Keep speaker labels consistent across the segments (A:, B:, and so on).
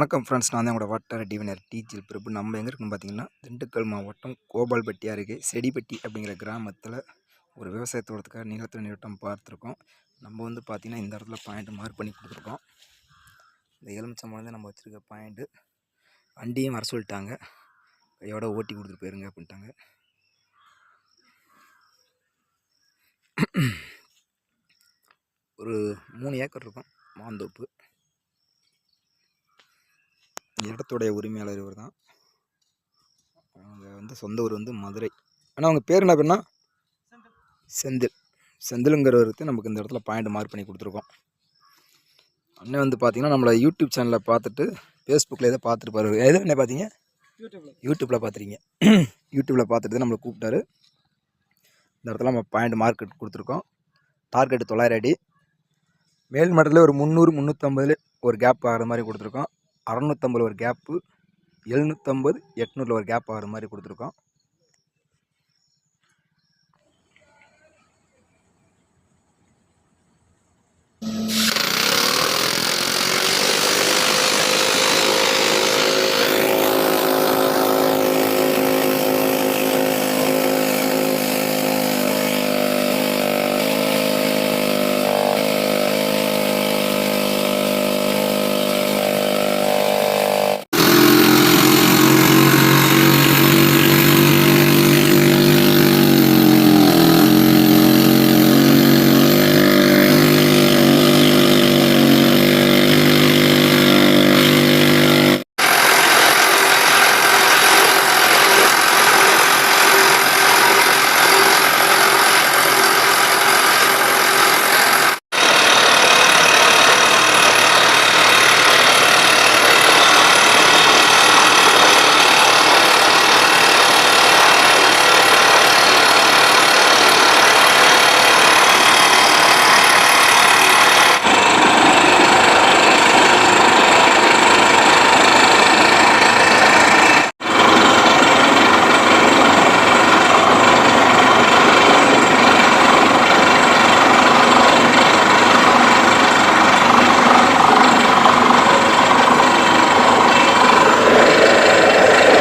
A: வணக்கம் ஃப்ரெண்ட்ஸ் நான் தான் உங்களோட வாட்டர் டிவினர் டீச்சல் பிறப்பு நம்ம எங்கே இருக்குன்னு பார்த்தீங்கன்னா திண்டுக்கல் மாவட்டம் கோபால்பட்டியாக இருக்குது செடிப்பட்டி அப்படிங்கிற கிராமத்தில் ஒரு விவசாய தோட்டத்துக்காக நீட்டம் பார்த்துருக்கோம். நம்ம வந்து பார்த்திங்கன்னா இந்த இடத்துல பாயிண்ட் மார்க் பண்ணி கொடுத்துருக்கோம். இந்த எலுமிச்சம்பழம் வந்து நம்ம வச்சுருக்க பாயிண்ட்டு வண்டியும் வர சொல்லிட்டாங்க. கையோட ஓட்டி கொடுத்துட்டு போயிருங்க அப்படின்ட்டாங்க. ஒரு மூணு ஏக்கர் இருக்கும் மாந்தோப்பு. இடத்துடைய உரிமையாளர் இவர் தான். அவங்க வந்து சொந்த ஊர் வந்து மதுரை. ஆனால் அவங்க பேர் என்ன பேர்னா செந்தில். செந்திலுங்கிறவருக்கு நமக்கு இந்த இடத்துல பாயிண்ட் மார்க் பண்ணி கொடுத்துருக்கோம். அண்ணன் வந்து பார்த்தீங்கன்னா நம்மளை யூடியூப் சேனலில் பார்த்துட்டு ஃபேஸ்புக்கில் எதை பார்த்துருப்பாரு. எது என்ன பார்த்தீங்க? யூடியூப்பில் பார்த்துறீங்க யூடியூப்பில் பார்த்துட்டு நம்மளை கூப்பிட்டாரு. இந்த இடத்துல நம்ம பாயிண்ட் மார்க் கொடுத்துருக்கோம். டார்கெட் தொள்ளாயிரம் அடி. மேல் மட்டத்தில் ஒரு முந்நூறு முந்நூற்றம்பதுல ஒரு கேப் ஆகிற மாதிரி கொடுத்துருக்கோம். அறநூற்றம்பது ஒரு கேப்பு எழுநூற்றம்பது எட்நூறில் ஒரு கேப் ஆகிற மாதிரி கொடுத்துருக்கோம்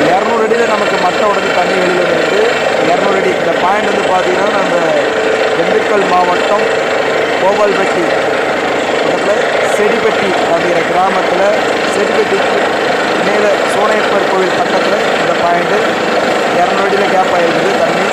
A: இரநூறு அடியில் நமக்கு மட்டை உடனே தண்ணி வெளியில் வருது இரநூறு அடி இந்த பாயிண்ட் வந்து பார்த்தீங்கன்னா நம்ம திண்டுக்கல் மாவட்டம் கோபால்பட்டி பக்கத்தில் செடிப்பட்டி அப்படிங்கிற கிராமத்தில் செடிப்பட்டிக்கு மேலே சோனையப்பர் கோவில் பக்கத்தில் இந்த பாயிண்ட்டு இரநூறு அடியில் கேப் ஆகிருக்குது தண்ணி.